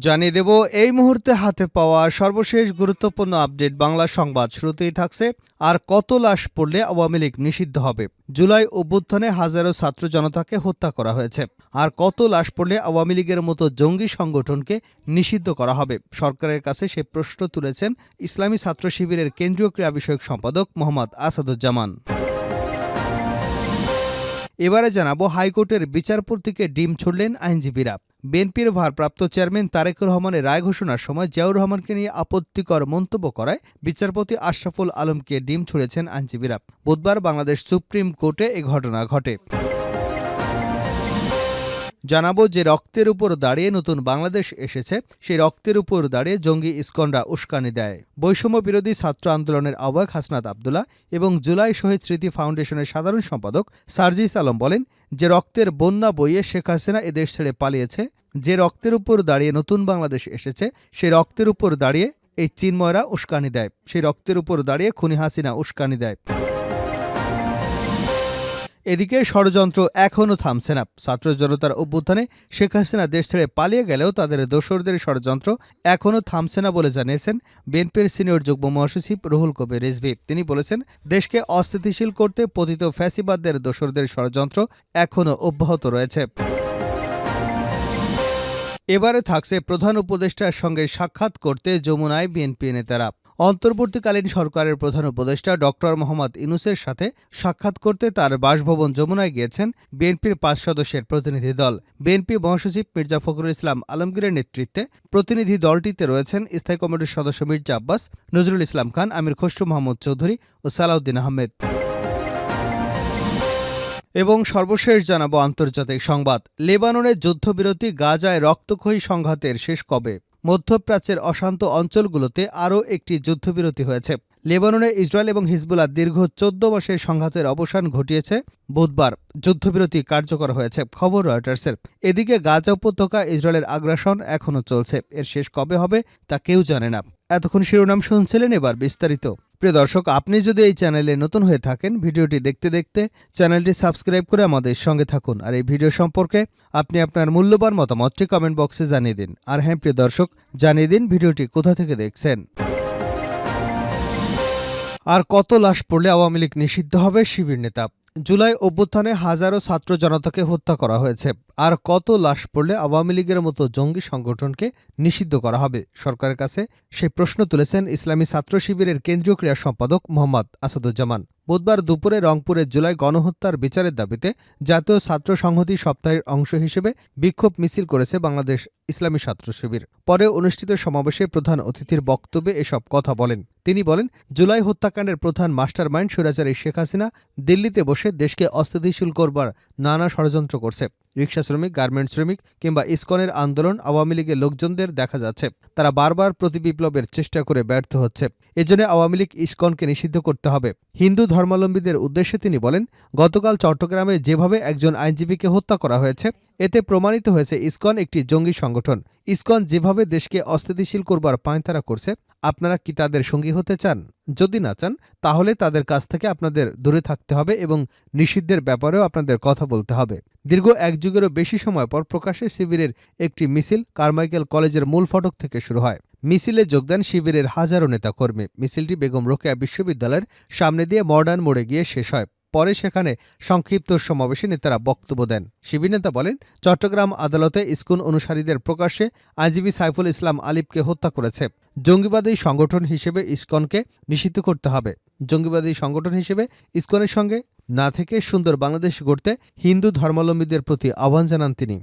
জানিয়ে দেব, এই মুহূর্তে হাতে পাওয়া সর্বশেষ গুরুত্বপূর্ণ আপডেট বাংলা সংবাদ শুরুতেই থাকছে, আর কত লাশ পড়লে আওয়ামী লীগ নিষিদ্ধ হবে? জুলাই অভ্যুত্থানে হাজারো ছাত্র জনতাকে হত্যা করা হয়েছে। আর কত লাশ পড়লে আওয়ামী লীগের মতো জঙ্গি সংগঠনকে নিষিদ্ধ করা হবে? সরকারের কাছে সে প্রশ্ন তুলেছেন ইসলামী ছাত্র শিবিরের কেন্দ্রীয় ক্রীড়া বিষয়ক সম্পাদক মোহাম্মদ আসাদুজ্জামান। এবারে জানাব, হাইকোর্টের বিচারপতিকে ডিম ছুড়লেন আইনজীবীরা। বিএনপির ভারপ্রাপ্ত চেয়ারম্যান তারেকুর রহমানের রায় ঘোষণার সময় জিয়াউর রহমানকে নিয়ে আপত্তিকর মন্তব্য করায় বিচারপতি আশরাফুল আলমকে ডিম ছুড়েছেন আইনজীবীরা। বুধবার বাংলাদেশ সুপ্রিম কোর্টে এ ঘটনা ঘটে। জানাব যে রক্তের উপর দাঁড়িয়ে নতুন বাংলাদেশ এসেছে, সেই রক্তের উপর দাঁড়িয়ে জঙ্গি ইস্কনরা উস্কানি দেয়। বৈষম্য বিরোধী ছাত্র আন্দোলনের আহ্বায়ক হাসনাত আবদুল্লাহ এবং জুলাই শহীদ স্মৃতি ফাউন্ডেশনের সাধারণ সম্পাদক সার্জিস আলম বলেন যে রক্তের বন্যা বইয়ে শেখ হাসিনা এদেশ ছেড়ে পালিয়েছে, যে রক্তের উপর দাঁড়িয়ে নতুন বাংলাদেশ এসেছে সেই রক্তের উপর দাঁড়িয়ে এই চিন্ময়রা উস্কানি দেয়, সেই রক্তের উপর দাঁড়িয়ে খুনি হাসিনা উস্কানি দেয়। এদিকে ষড়যন্ত্র এখনও থামছে না। ছাত্র জনতার অভ্যুত্থানে শেখ হাসিনা দেশ ছেড়ে পালিয়ে গেলেও তাদের দোসরদের ষড়যন্ত্র এখনও থামছে না বলে জানিয়েছেন বিএনপির সিনিয়র যুগ্ম মহাসচিব রুহুল কবির রিজভি। তিনি বলেছেন, দেশকে অস্থিতিশীল করতে পতিত ফ্যাসিবাদদের দোসরদের ষড়যন্ত্র এখনও অব্যাহত রয়েছে। এবারে থাকছে প্রধান উপদেষ্টার সঙ্গে সাক্ষাৎ করতে যমুনায় বিএনপি নেতারা। অন্তর্বর্তীকালীন সরকারের প্রধান উপদেষ্টা ডক্টর মোহাম্মদ ইনুসের সাথে সাক্ষাৎ করতে তার বাসভবন যমুনায় গিয়েছেন বিএনপির পাঁচ সদস্যের প্রতিনিধি দল। বিএনপি মহাসচিব মির্জা ফখরুল ইসলাম আলমগীরের নেতৃত্বে প্রতিনিধি দলটিতে রয়েছেন স্থায়ী কমিটির সদস্য মির্জা আব্বাস, নজরুল ইসলাম খান, আমির খসরু, মোহাম্মদ চৌধুরী ও সালাউদ্দিন আহমেদ। এবং সর্বশেষ জানাব আন্তর্জাতিক সংবাদ। লেবাননের যুদ্ধবিরতি গাজায় রক্তক্ষয়ী সংঘাতের শেষ কবে? মধ্যপ্রাচ্যের অশান্ত অঞ্চলগুলোতে আরও একটি যুদ্ধবিরতি হয়েছে। লেবাননে ইসরায়েল এবং হিজবুল্লাহ দীর্ঘ চোদ্দ মাসের সংঘাতের অবসান ঘটিয়েছে। বুধবার যুদ্ধবিরতি কার্যকর হয়েছে, খবর রয়টার্সের। এদিকে গাজা উপত্যকা ইসরায়েলের আগ্রাসন এখনও চলছে। এর শেষ কবে হবে তা কেউ জানে না। এতক্ষণ শিরোনাম শুনছিলেন এবার বিস্তারিত। প্রিয় দর্শক, আপনি যদি এই চ্যানেলে নতুন হয়ে থাকেন, ভিডিওটি দেখতে দেখতে চ্যানেলটি সাবস্ক্রাইব করে আমাদের সঙ্গে থাকুন। আর এই ভিডিও সম্পর্কে আপনি আপনার মূল্যবান মতামতটি কমেন্ট বক্সে জানিয়ে দিন। আর হ্যাঁ প্রিয় দর্শক, জানিয়ে দিন ভিডিওটি কোথা থেকে দেখছেন। আর কত লাশ পড়লে আওয়ামী লীগ নিষিদ্ধ হবে, শিবির নেতা জুলাই অভ্যুত্থানে হাজারো ছাত্র জনতাকে হত্যা করা হয়েছে। আর কত লাশ পড়লে আওয়ামী লীগের মতো জঙ্গি সংগঠনকে নিষিদ্ধ করা হবে? সরকারের কাছে সেই প্রশ্ন তুলেছেন ইসলামী ছাত্র শিবিরের কেন্দ্রীয় ক্রীড়া সম্পাদক মোহাম্মদ আসাদুজ্জামান। বুধবার দুপুরে রংপুরের জুলাই গণহত্যার বিচারের দাবিতে জাতীয় ছাত্র সংহতি সপ্তাহের অংশ হিসেবে বিক্ষোভ মিছিল করেছে বাংলাদেশ ইসলামী ছাত্র শিবির। পরে অনুষ্ঠিত সমাবেশে প্রধান অতিথির বক্তব্যে এসব কথা বলেন। তিনি বলেন, জুলাই হত্যাকাণ্ডের প্রধান মাস্টার মাইন্ড সুরাচারী শেখ হাসিনা দিল্লিতে বসে দেশকে অস্থিতিশীল করবার নানা ষড়যন্ত্র করছে। রিক্সা শ্রমিক, গার্মেন্ট শ্রমিক কিংবা ইস্কনের আন্দোলন আওয়ামী লীগের লোকজনদের দেখা যাচ্ছে। তারা বারবার প্রতিবিপ্লবের চেষ্টা করে ব্যর্থ হচ্ছে। এজন্য আওয়ামী লীগ ইস্কনকে নিষিদ্ধ করতে হবে। হিন্দু ধর্মাবলম্বীদের উদ্দেশ্যে তিনি বলেন, গতকাল চট্টগ্রামে যেভাবে একজন আইনজীবীকে হত্যা করা হয়েছে, এতে প্রমাণিত হয়েছে ইস্কন একটি জঙ্গি সংগঠন। ইস্কন যেভাবে দেশকে অস্থিতিশীল করবার পাঁয়তারা করছে আপনারা কি তাদের সঙ্গী হতে চান? যদি না চান, তাহলে তাদের কাছ থেকে আপনাদের দূরে থাকতে হবে এবং নিষিদ্ধের ব্যাপারেও আপনাদের কথা বলতে হবে। দীর্ঘ এক যুগেরও বেশি সময় পর প্রকাশ্যে শিবিরের একটি মিছিল কারমাইকেল কলেজের মূল ফটক থেকে শুরু হয়। মিছিলে যোগদান শিবিরের হাজারো নেতাকর্মী। মিছিলটি বেগম রোকেয়া বিশ্ববিদ্যালয়ের সামনে দিয়ে মডার্ন মোড়ে গিয়ে শেষ হয়। পরে সেখানে সংক্ষিপ্ত সমাবেশে নেতারা বক্তব্য দেন। শিবির নেতা বলেন, চট্টগ্রাম আদালতে ইস্কুন অনুসারীদের প্রকাশ্যে আইনজীবী সাইফুল ইসলাম আলিফকে হত্যা করেছে। জঙ্গিবাদী সংগঠন হিসেবে ইস্কনকে নিষিদ্ধ করতে হবে। জঙ্গিবাদী সংগঠন হিসেবে ইস্কনের সঙ্গে না থেকে সুন্দর বাংলাদেশ গড়তে হিন্দু ধর্মাবলম্বীদের প্রতি আহ্বান জানান তিনি।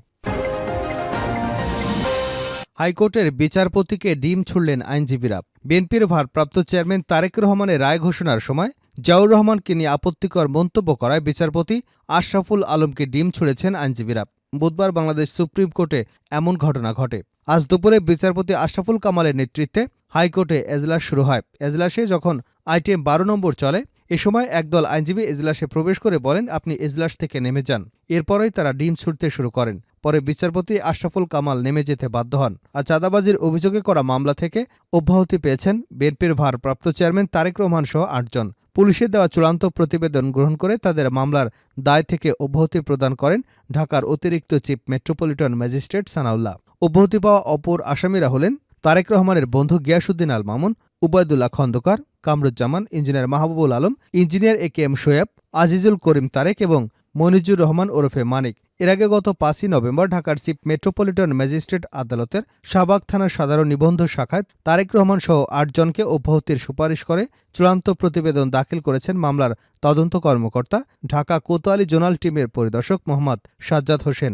হাইকোর্টের বিচারপতিকে ডিম ছুড়লেন আইনজীবীরা। বিএনপির ভারপ্রাপ্ত চেয়ারম্যান তারেক রহমানের রায় ঘোষণার সময় জিয়াউর রহমানকে নিয়ে আপত্তিকর মন্তব্য করায় বিচারপতি আশরাফুল আলমকে ডিম ছুড়েছেন আইনজীবীরা। বুধবার বাংলাদেশ সুপ্রিম কোর্টে এমন ঘটনা ঘটে। আজ দুপুরে বিচারপতি আশরাফুল কামালের নেতৃত্বে হাইকোর্টে এজলাস শুরু হয়। এজলাসে যখন আইটিএম বারো নম্বর চলে, এ সময় একদল আইনজীবী এজলাসে প্রবেশ করে বলেন, আপনি এজলাস থেকে নেমে যান। এরপরই তারা ডিম ছুটতে শুরু করেন। পরে বিচারপতি আশরাফুল কামাল নেমে যেতে বাধ্য হন। আর চাঁদাবাজির অভিযোগে করা মামলা থেকে অব্যাহতি পেয়েছেন বিএনপির ভারপ্রাপ্ত চেয়ারম্যান তারেক রহমান সহ আটজন। পুলিশের দেওয়া চূড়ান্ত প্রতিবেদন গ্রহণ করে তাদের মামলার দায় থেকে অব্যাহতি প্রদান করেন ঢাকার অতিরিক্ত চিফ মেট্রোপলিটন ম্যাজিস্ট্রেট সানাউল্লাহ। অব্যাহতি পাওয়া অপর আসামিরা হলেন তারেক রহমানের বন্ধু Giasuddin Al Mamun, Ubaidullah Khandakar, Kamruzzaman, engineer Mahbubul Alam, engineer A K M Shoaib Azizul Karim Tarek এবং মনিজুর রহমান ওরফে মানিক। এর আগে গত পাঁচই নভেম্বর ঢাকার চিফ মেট্রোপলিটন ম্যাজিস্ট্রেট আদালতের শাহবাগ থানার সাধারণ নিবন্ধ শাখায় তারেক রহমান সহ আটজনকে অব্যাহতির সুপারিশ করে চূড়ান্ত প্রতিবেদন দাখিল করেছেন মামলার তদন্ত কর্মকর্তা ঢাকা কোতোয়ালি জোনাল টিমের পরিদর্শক মোহাম্মদ সাজ্জাদ হোসেন।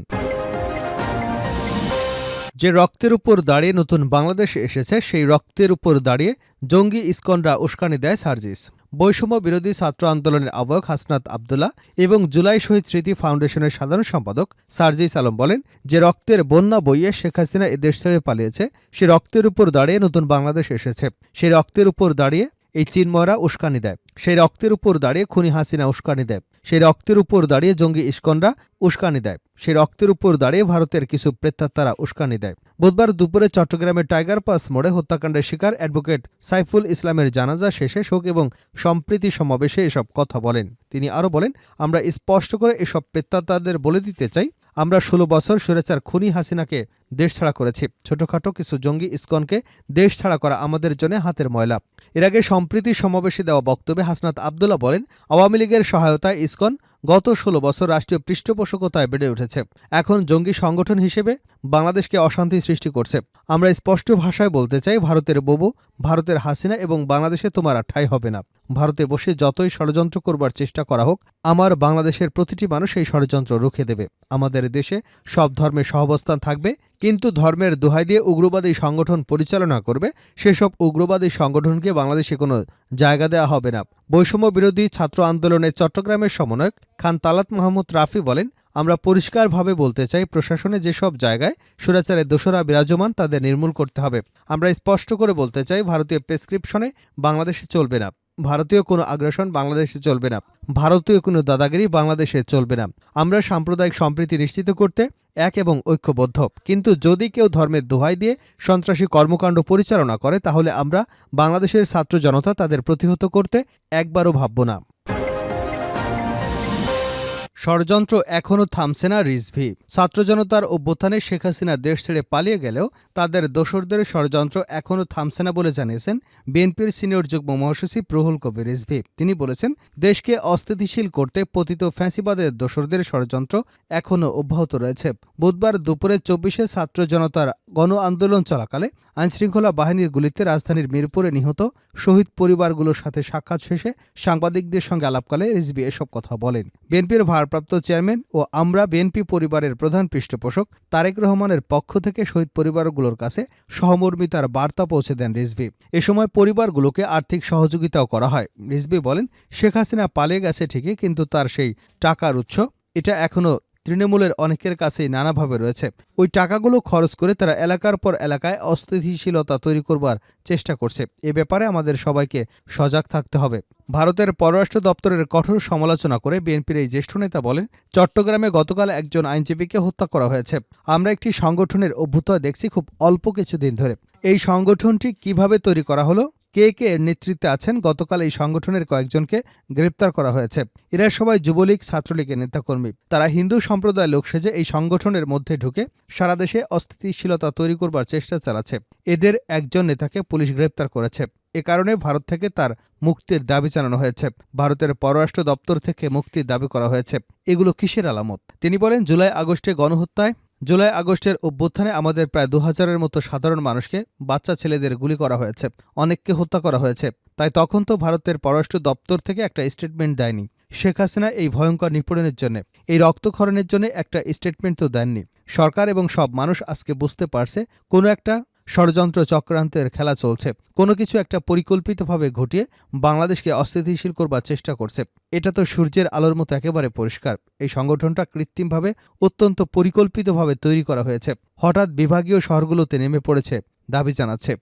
যে রক্তের উপর দাঁড়িয়ে নতুন বাংলাদেশে এসেছে, সেই রক্তের উপর দাঁড়িয়ে জঙ্গি ইস্কনরা উস্কানি দেয় সার্জিস। বৈষম্য বিরোধী ছাত্র আন্দোলনের আহ্বায়ক হাসনাত আবদুল্লাহ এবং জুলাই শহীদ স্মৃতি ফাউন্ডেশনের সাধারণ সম্পাদক সার্জিস আলম বলেন যে রক্তের বন্যা বইয়ে শেখ হাসিনা এদেশ ছেড়ে পালিয়েছে, সে রক্তের উপর দাঁড়িয়ে নতুন বাংলাদেশ এসেছে। সেই রক্তের উপর দাঁড়িয়ে এই চিন্ময়রা উস্কানি দেয়। সেই রক্তের উপর দাঁড়িয়ে খুনি হাসিনা উস্কানি দেয়। সেই রক্তের উপর দাঁড়িয়ে জঙ্গি ইস্কনরা উস্কানি দেয়। সেই রক্তের উপর দাঁড়িয়ে ভারতের কিছু প্রেতাত্মারা উস্কানি দেয়। বুধবার দুপুরে চট্টগ্রামের টাইগার পাস মোড়ে হত্যাকাণ্ডের শিকার অ্যাডভোকেট সাইফুল ইসলামের জানাজা শেষে শোক এবং সম্প্রীতি সমাবেশে এসব কথা বলেন। তিনি আরও বলেন, আমরা স্পষ্ট করে এসব প্রেত্যাতাদের বলে দিতে চাই। আমরা ষোলো বছর সুরেচার খুনি হাসিনাকে দেশ ছাড়া করেছি। ছোটখাটো কিছু জঙ্গি ইস্কনকে দেশ ছাড়া করা আমাদের জন্য হাতের ময়লা। এর আগে সম্প্রীতি সমাবেশে দেওয়া বক্তব্যে হাসনাত আবদুল্লাহ বলেন, আওয়ামী লীগের সহায়তায় ইস্কন গত ষোলো বছর রাষ্ট্রীয় পৃষ্ঠপোষকতায় বেড়ে উঠেছে। এখন জঙ্গি সংগঠন হিসেবে বাংলাদেশকে অশান্তি সৃষ্টি করছে। আমরা স্পষ্ট ভাষায় বলতে চাই, ভারতের ববু, ভারতের হাসিনা এবং বাংলাদেশে তোমার ঠাঁই হবে না। ভারতে বসে যতই ষড়যন্ত্র করবার চেষ্টা করা হোক, আমার বাংলাদেশের প্রতিটি মানুষ এই ষড়যন্ত্র রুখে দেবে। আমাদের দেশে সব ধর্মের সহাবস্থান থাকবে, কিন্তু ধর্মের দোহাই দিয়ে উগ্রবাদী সংগঠন পরিচালনা করবে, সেসব উগ্রবাদী সংগঠনকে বাংলাদেশে কোনো জায়গা দেওয়া হবে না। বৈষম্য বিরোধী ছাত্র আন্দোলনের চট্টগ্রামের সমন্বয়ক খান তালাত মাহমুদ রাফি বলেন, আমরা পরিষ্কারভাবে বলতে চাই, প্রশাসনে যেসব জায়গায় সুরাচারের দোষরা বিরাজমান, তাদের নির্মূল করতে হবে। আমরা স্পষ্ট করে বলতে চাই, ভারতীয় প্রেসক্রিপশনে বাংলাদেশে চলবে না। ভারতীয় কোনো আগ্রাসন বাংলাদেশে চলবে না। ভারতীয় কোনো দাদাগিরি বাংলাদেশে চলবে না। আমরা সাম্প্রদায়িক সম্প্রীতি নিশ্চিত করতে এক এবং ঐক্যবদ্ধ। কিন্তু যদি কেউ ধর্মের দোহাই দিয়ে সন্ত্রাসী কর্মকাণ্ড পরিচালনা করে, তাহলে আমরা বাংলাদেশের ছাত্র জনতা তাদের প্রতিহত করতে একবারও ভাবব না। ষড়যন্ত্র এখনও থামছে না রিজভি। ছাত্র জনতার অভ্যুত্থানে শেখ হাসিনা দেশ ছেড়ে পালিয়ে গেলেও তাদের দোসরদের ষড়যন্ত্র এখনও থামছে না বলে জানিয়েছেন বিএনপির সিনিয়র যুগ্ম মহাসচিব রুহুল কবির রিজভি। তিনি বলেছেন, দেশকে অস্থিতিশীল করতে পতিত ফ্যাঁসিবাদের দোসরদের ষড়যন্ত্র এখনও অব্যাহত রয়েছে। বুধবার দুপুরে চব্বিশে ছাত্র জনতার গণ আন্দোলন চলাকালে আইনশৃঙ্খলা বাহিনীর গুলিতে রাজধানীর মিরপুরে নিহত শহীদ পরিবারগুলোর সাথে সাক্ষাৎ শেষে সাংবাদিকদের সঙ্গে আলাপকালে রিজভি এসব কথা বলেন। বিএনপির ভারপ্রাপ্ত চেয়ারম্যান ও আমরা বিএনপি পরিবারের প্রধান পৃষ্ঠপোষক তারেক রহমানের পক্ষ থেকে শহীদ পরিবারগুলোর কাছে সহমর্মিতার বার্তা পৌঁছে দেন রিজভি। এ সময় পরিবারগুলোকে আর্থিক সহযোগিতাও করা হয়। রিজভি বলেন, শেখ হাসিনা পালিয়ে গেছে ঠিকই, কিন্তু তার সেই টাকার উৎস, এটা এখনও তৃণমূলের অনেকের কাছেই নানাভাবে রয়েছে। ওই টাকাগুলো খরচ করে তারা এলাকার পর এলাকায় অস্থিতিশীলতা তৈরি করবার চেষ্টা করছে। এ ব্যাপারে আমাদের সবাইকে সজাগ থাকতে হবে। ভারতের পররাষ্ট্র দপ্তরের কঠোর সমালোচনা করে বিএনপির এই জ্যেষ্ঠ নেতা বলেন, চট্টগ্রামে গতকাল একজন আইনজীবীকে হত্যা করা হয়েছে। আমরা একটি সংগঠনের অভ্যুদয় দেখছি খুব অল্প কিছুদিন ধরে। এই সংগঠনটি কীভাবে তৈরি করা হলো? কে কে এর নেতৃত্বে আছেন? গতকাল এই সংগঠনের কয়েকজনকে গ্রেপ্তার করা হয়েছে। এরা সবাই যুবলীগ, ছাত্রলীগের নেতাকর্মী। তারা হিন্দু সম্প্রদায় লোক সেজে এই সংগঠনের মধ্যে ঢুকে সারা দেশে অস্থিতিশীলতা তৈরি করবার চেষ্টা চালাচ্ছে। এদের একজন নেতাকে পুলিশ গ্রেপ্তার করেছে। এ কারণে ভারত থেকে তার মুক্তির দাবি জানানো হয়েছে। ভারতের পররাষ্ট্র দপ্তর থেকে মুক্তির দাবি করা হয়েছে। এগুলো কিসের আলামত? তিনি বলেন, জুলাই আগস্টে গণহত্যায় জুলাই আগস্টের অভ্যুত্থানে আমাদের প্রায় দু হাজারের মতো সাধারণ মানুষকে বাচ্চা ছেলেদের গুলি করা হয়েছে, অনেককে হত্যা করা হয়েছে। তাই তখন তো ভারতের পররাষ্ট্র দপ্তর থেকে একটা স্টেটমেন্ট দেয়নি। শেখ হাসিনা এই ভয়ঙ্কর নিপীড়নের জন্য, এই রক্তক্ষরণের জন্য একটা স্টেটমেন্ট তো দেননি। সরকার এবং সব মানুষ আজকে বুঝতে পারছে, কোনো একটা ষড়যন্ত্র চক্রান্তের খেলা চলছে। কোনো কিছু একটা পরিকল্পিতভাবে ঘটিয়ে বাংলাদেশকে অস্থিতিশীল করবার চেষ্টা করছে। এটা তো সূর্যের আলোর মতো একেবারে পরিষ্কার। এই সংগঠনটা কৃত্রিমভাবে অত্যন্ত পরিকল্পিতভাবে তৈরি করা হয়েছে। হঠাৎ বিভাগীয় শহরগুলোতে নেমে পড়েছে, দাবি জানাচ্ছে।